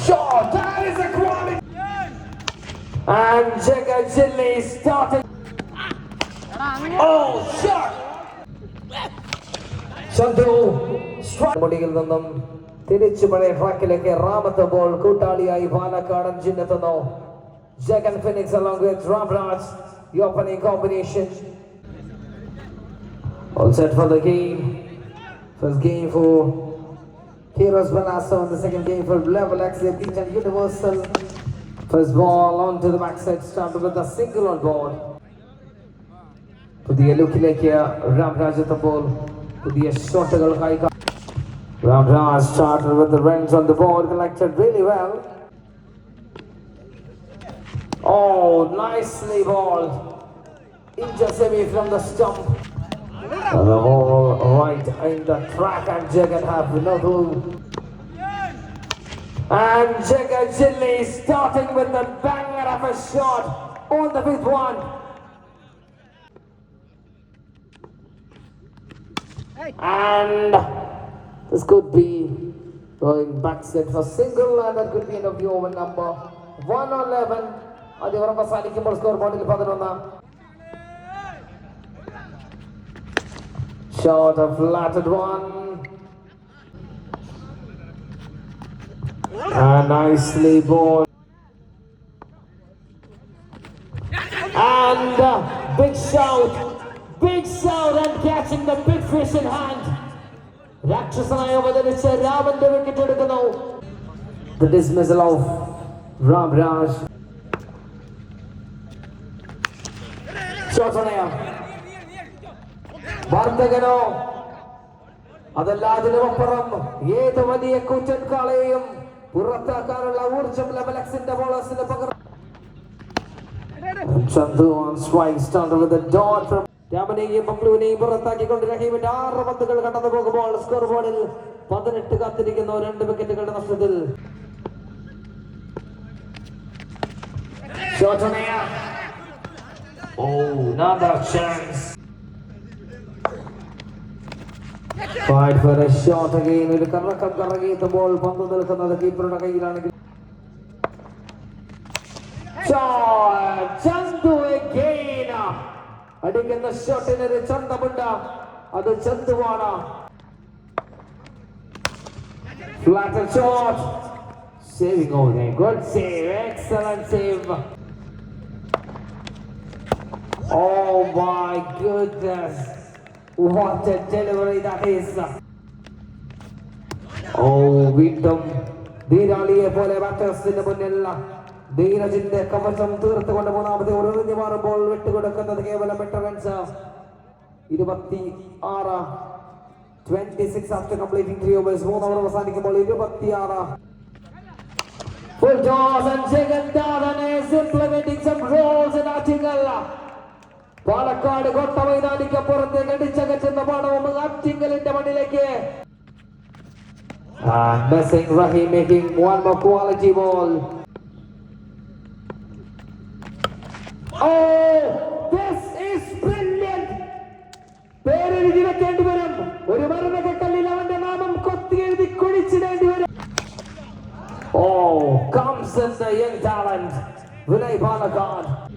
Shot, that is a quality. And Jagga Chilli starting. Oh, shot. Chandu മുടിയിൽ നിന്നും തിരിച്ചു പഴയ ട്രാക്കിലേക്ക് റാമത്ത് ബോൾ കൂട്ടാളിയായി പാലക്കാടൻ ചിഹ്നത്തുന്നു Jagan Phoenix along with Ramraj the opening combination all set for the game first game for Heroes Banaso and the second game for Level X they beat and Universal first ball onto the backside started with a single on board പുതിയ ലുക്കിലേക്ക് രാംരാജ് എത്തുമ്പോൾ പുതിയ ഷോട്ടുകൾക്കായി കാ- Ramraj started with the runs on the board collected really well oh nicely balled into semi from the right in the track and Jagan have no room and Jagan Chilli starting with the banger of a shot on the fifth one And this could be going back set for single and that could be end of the over number 111. ആദ്യം അവസാനിക്കുമ്പോൾ score ബോർഡിൽ പതിനൊന്ന് Short of flattered one. And nicely ball. And uh, big shout, big shout and catching the big fish in hand. രാക്ഷസനായി അവതരിച്ച് രാമന്റെ wicket എടുക്കുന്നു The dismissal of Ram Raj. ശോഭനയം വർദ്ധകനോ? അതല്ലാതിനുമപ്പുറം ഏത് വലിയ കൂറ്റൻ കാളയും പുറത്താക്കാനുള്ള ഊർജം ലെവലക്സിന്റെ ബോളേഴ്സിന് പകർന്നു Chandu on strike started with a dot from രാമനെയും ബംഗ്ലുവിനെയും പുറത്താക്കിക്കൊണ്ട് റഹീമിന്റെ ആറ് പന്തുകൾ കടന്നു പോകുമ്പോൾ സ്കോർ ബോർഡിൽ പതിനെട്ട് കാത്തിരിക്കുന്നു രണ്ട് വിക്കറ്റുകളുടെ നഷ്ടത്തിൽ. ഓ on air. Oh. Fight for a shot again. ഒരു കറക്കം കറങ്ങിയെത്തുമ്പോൾ പന്ത് നിൽക്കുന്നത് കീപ്പറുടെ കയ്യിലാണെങ്കിൽ. അടിക്കുന്ന ഷോട്ടിന് ഒരു ചന്തമുണ്ട് അത് ചന്തുവാണ് shot. Saving over there. Good save. Excellent save. Oh my goodness. What a delivery that is. Oh, വീണ്ടും ധീരാളിയെ പോലെ ബാറ്റേഴ്സിന്റെ മുന്നിൽ ധീരജിന്റെ കവചം തീർത്തുകൊണ്ട് മൂന്നാമത്തെ ഒഴിഞ്ഞു മാറുമ്പോൾ വിട്ടുകൊടുക്കുന്നത് കേവലം എട്ട് റൺസ് ഇരുപത്തി ആറ് twenty six after completing three overs മൂന്ന് ഓവർ അവസാനിക്കുമ്പോൾ ഇരുപത്തി ആറ് Full toss and Jagannath is implementing some. Palakkad കൊട്ട മൈതാനിക്കപ്പുറത്തേക്ക് അടിച്ചകറ്റുന്ന പാടവും ആറ്റിങ്കലിന്റെ മണ്ണിലേക്ക് And missing Rahim making one more quality ball. Oh, this is. പേരെഴുതി വെക്കേണ്ടി വരും ഒരു മരണക്കെട്ടലിൽ അവന്റെ നാമം കൊത്തി എഴുതി കുഴിച്ചിടേണ്ടി വരും ഓ comes in young talent Vinay Vinay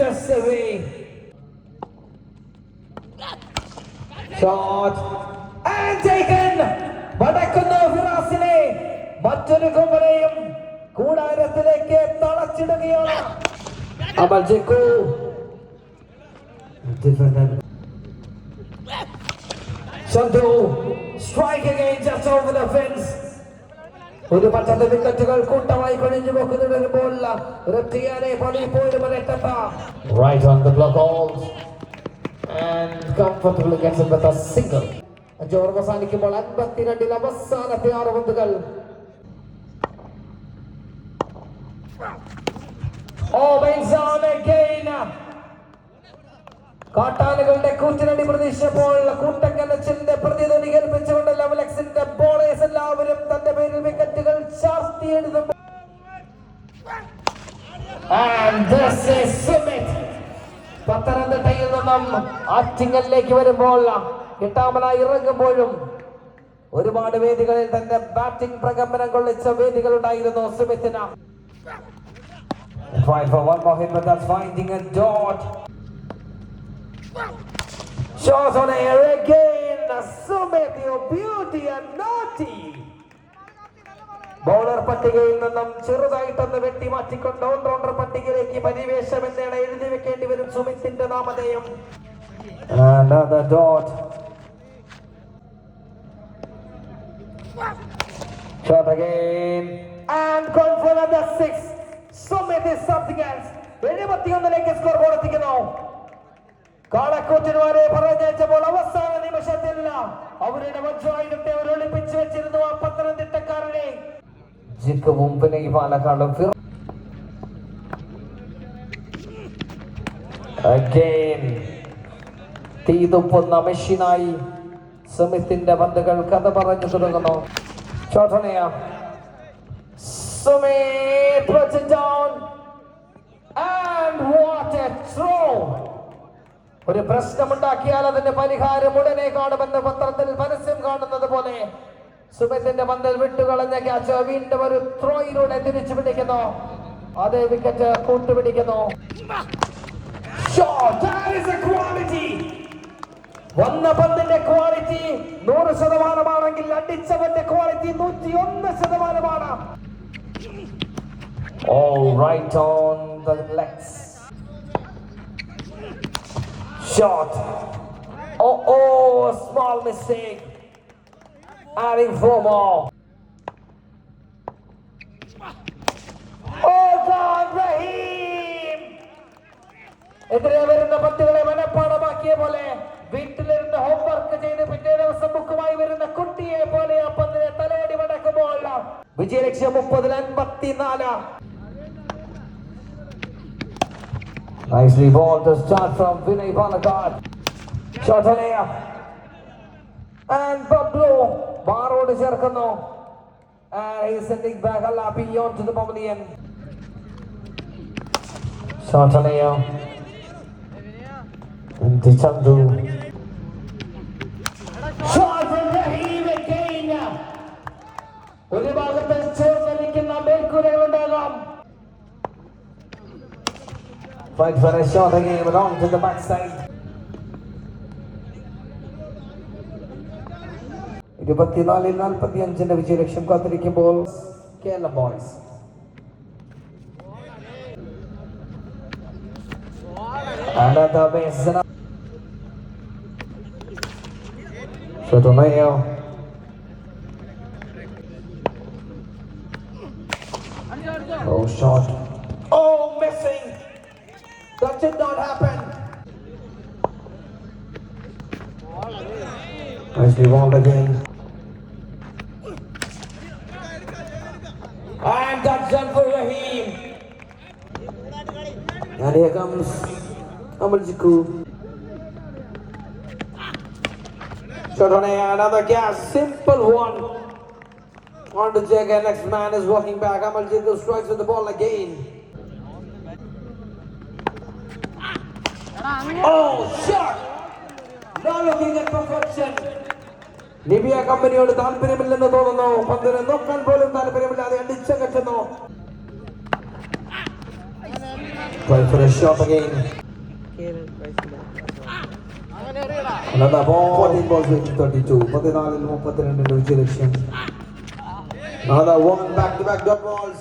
away. Shot and taken. വടക്കുന്നു ഫിറാസിനെ മറ്റൊരു കുമരയും കൂടാരത്തിലേക്ക് തളച്ചിടുകയാണ് അമൽ ജക്കു. Chandu strike again just over the fence. ഒരു പത്തത് വിക്കറ്റുകൾ കൂട്ടമായി കൊഴിഞ്ഞു പോക്കുന്നിടുമ്പോൾ റെപ്റ്റിയാനെ പണി പോലും Right on the block hold and comfortably gets it with a single. അഞ്ചോർ അവസാനിക്കുമ്പോൾ അൻപത്തിരണ്ടിൽ അവസാനത്തെ ആറ് പന്തുകൾ. കാട്ടാനുകളുടെ കൂറ്റിനടി പ്രതീക്ഷിച്ചപ്പോൾ കൂട്ടക്കലച്ചിന്റെ പ്രതിധ്വനി കേൾപ്പിച്ചുകൊണ്ട് ലവലക്സിന്റെ ബോളേഴ്സ് എല്ലാവരും തന്റെ പേരിൽ വിക്കറ്റുകൾ ചാർത്തി എഴുതുമ്പോൾ. പത്തനംതിട്ടയിൽ നിന്നും ആറ്റിങ്ങലിലേക്ക് വരുമ്പോൾ എട്ടാമനായി ഇറങ്ങുമ്പോഴും ഒരുപാട് വേദികളിൽ തന്റെ ബാറ്റിംഗ് പ്രകമ്പനം കൊള്ളിച്ച വേദികൾ ഉണ്ടായിരുന്നു സുമിത്തിന്. Shots on air again. Sumit, your beauty and naughty. Bowler പട്ടികയിൽ നിന്നും ചെറുതായിട്ടൊന്ന് വെട്ടി മാറ്റിക്കൊണ്ട് ഓൾറൗണ്ടർ പട്ടികയിലേക്ക് പരിവേഷം എന്നാണ് എഴുതി വെക്കേണ്ടി വരും സുമിത്തിന്റെ നാമധേയം. Shot again. And gone for another six. Sumit is something else. എഴുപത്തിയൊന്നിലേക്ക് സ്കോർ ബോർഡ് എത്തിക്കുന്നു കാളക്കൂറ്റന്മാരെ പറഞ്ഞയച്ചപ്പോൾ അവസാന നിമിഷത്തിൽ അവരുടെ വജ്രായുധത്തെ അവർ ഒളിപ്പിച്ചു വെച്ചിരുന്നു ആ പത്തനംതിട്ടക്കാരനെ ജിക്കവും പിന്നെ ഈ പാലക്കാടും. തീതുപ്പുന്ന മെഷീനായി സുമിത്തിന്റെ പന്തുകൾ കഥ പറഞ്ഞു തുടങ്ങുന്നു ചോട്ടണയ Sumit down. And what a throw! ഒരു പ്രശ്നമുണ്ടാക്കിയാൽ അതിന്റെ പരിഹാരം ഉടനെ കാണുമെന്ന് പത്രത്തിൽ പരസ്യം കാണുന്നത് പോലെ സുമിത്തിന്റെ പന്തൽ വിട്ടുകളഞ്ഞ ക്യാച്ച് വീണ്ടും ഒരു ത്രോയിലൂടെ തിരിച്ചു പിടിക്കുന്നു അതേ വിക്കറ്റ് കൂട്ടുപിടിക്കുന്നു. വന്ന പന്തിന്റെ ക്വാളിറ്റി നൂറ് ശതമാനമാണെങ്കിൽ അടിച്ചവന്റെ ക്വാളിറ്റി നൂറ്റി ഒന്ന് ശതമാനമാണ് All right on the. Shot. Oh, oh, small mistake. Adding four more. എതിരെ വരുന്ന പന്തുകളെ മനപ്പാടമാക്കിയ പോലെ വീട്ടിലിരുന്ന് ഹോംവർക്ക് ചെയ്ത് പിറ്റേ ദിവസം ബുക്കുമായി വരുന്ന കുട്ടിയെ പോലെ ആ പന്തിനെ തലയടി മടക്കുമ്പോൾ വിജയലക്ഷ്യം മുപ്പതിൽ അൻപത്തിനാല് Nicely ball to start from Vinay Balakad. Shot on air. And Pablo ബാറോട് ചേർക്കുന്നു And he's sending back a lap beyond to the pavilion. Shot on air. And to Chandu. Shot from Raheem again. ഒരു ഭാഗത്ത് ചേർന്നിരിക്കുന്ന മേൽക്കൂരകളുണ്ടാകാം Fight for a shot again, but on to the backside. ഇരുപത്തിനാലിൽ നാൽപ്പത്തി അഞ്ചിന്റെ വിജയലക്ഷ്യം കാത്തിരിക്കുമ്പോൾ Kerala boys Another base. Sotomayor. Oh, shot. Oh, missing. That did not happen. Nicely balled again. And here comes Amal Jiku. Shot on air, another gas, simple one. On to Jagger, next man is walking back. Amal Jiku strikes with the ball again. Oh, shot! Now looking at perfection. Libya കമ്പനിയോട് താല്പര്യമില്ലെന്ന് തോന്നുന്നു പന്തിനെ നോക്കാൻ പോലും താല്പര്യമില്ലാതെ അടിച്ചകറ്റുന്നു Try for the shot again. Another ball. 14 balls with 32. പതിനാലിൽ മുപ്പത്തിരണ്ടിന്റെ വിജയലക്ഷ്യം Another one back to back dot balls.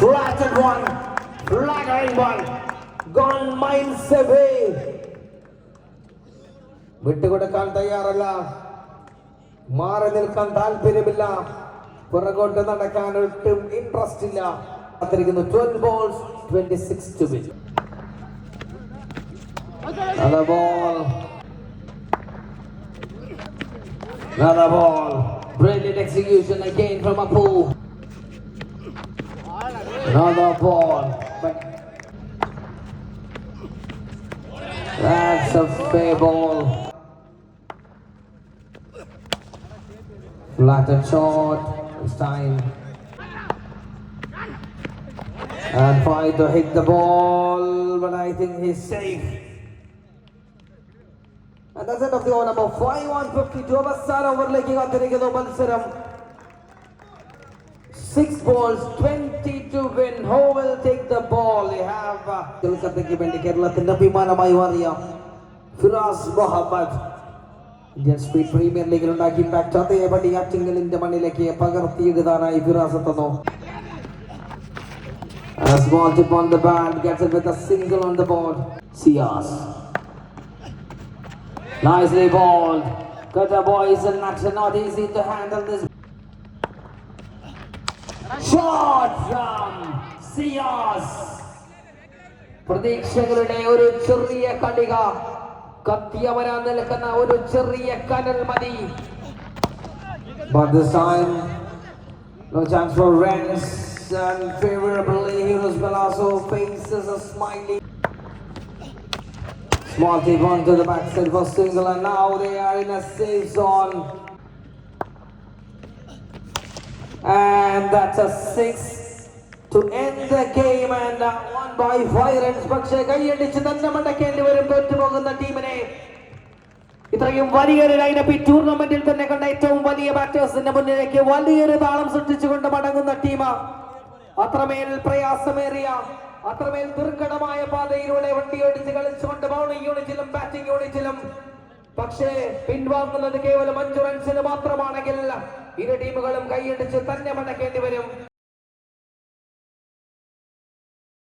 Flattened one. Flattering one. Gone miles away. വിട്ടുകൊടുക്കാൻ തയ്യാറല്ല മാറി നിൽക്കാൻ താല്പര്യമില്ല പുറകോട്ട് നടക്കാൻ ഒട്ടും ഇൻട്രസ്റ്റ് ഇല്ല കാത്തിരിക്കുന്നു twelve balls twenty six to win Another ball. Another ball. Brilliant execution again from Apu. Another ball. But that's a fair ball. Flattened shot. Stein. And tried to hit the ball, but I think he's safe. And that's it of the over number 5 152 over Sara overlaking Athirikado Balsaram. 6 balls, 20 to win. Who will take the ball? They have. Uh, Kolkata'yı belli Kerala Tindapi Manamayu Arya. Firas Mohammed. Indian speed premier ലീഗിൽ ഉണ്ടാക്കി impact അതേപടി ആറ്റിങ്ങലിന്റെ മണ്ണിലേക്ക് പകർത്തിയിടുതാനായി ഫിറാസ് എത്തുന്നു A small tip on the band gets it with a single on the board. Sias. Nicely balled. Cutter boys in action not easy to handle this. Shot from Sias. പ്രതീക്ഷകളുടെ ഒരു ചെറിയ കണിക കത്തിയമരാൻ നിൽക്കുന്ന ഒരു ചെറിയ കനൽ മതി But this time, no chance for Rennes. Unfavorably, Heroes Galasso faces a smiley. Small tip onto the backside for single, and now they are in a safe zone. And that's a six to end the game and uh, one by. പക്ഷേ കൈയടിച്ച് തന്നെ മടക്കേണ്ടി വരും ടീമിനെ. ഇത്രയും വലിയൊരു lineup ഈ ടൂർണമെന്റിൽ തന്നെ കണ്ട ഏറ്റവും വലിയ ബാറ്റേഴ്സിന്റെ മുന്നിലേക്ക് വലിയൊരു താളം സൃഷ്ടിച്ചുകൊണ്ട് മടങ്ങുന്ന ടീം അത്രമേൽ പ്രയാസമേറിയ അത്രമേൽ ദുർഘടമായ പാതയിലൂടെ വണ്ടി ഓടിച്ച് കളിച്ചുകൊണ്ട് ബൗളിംഗ് യൂണിറ്റിലും ബാറ്റിംഗ് യൂണിറ്റിലും പക്ഷേ പിൻവാങ്ങുന്നത് കേവലം അഞ്ചു റൺസിന് മാത്രമാണെങ്കിൽ ഇരു ടീമുകളും കൈയടിച്ച് തന്നെ മടക്കേണ്ടി വരും.